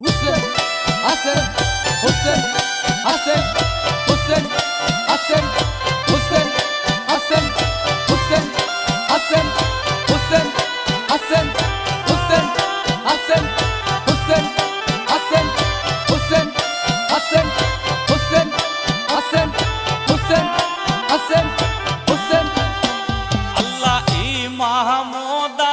Hussein, Hassan, Hussein, Hassan, Hussein, Hassan, Hussein, Hassan, Hussein, Hassan, Hussein, Hassan, Hussein, Hassan, Hussein, Hassan, Hussein, Hassan, Hussein, Hassan, Hussein, Hassan, Hussein, আল্লাহ ইমামদা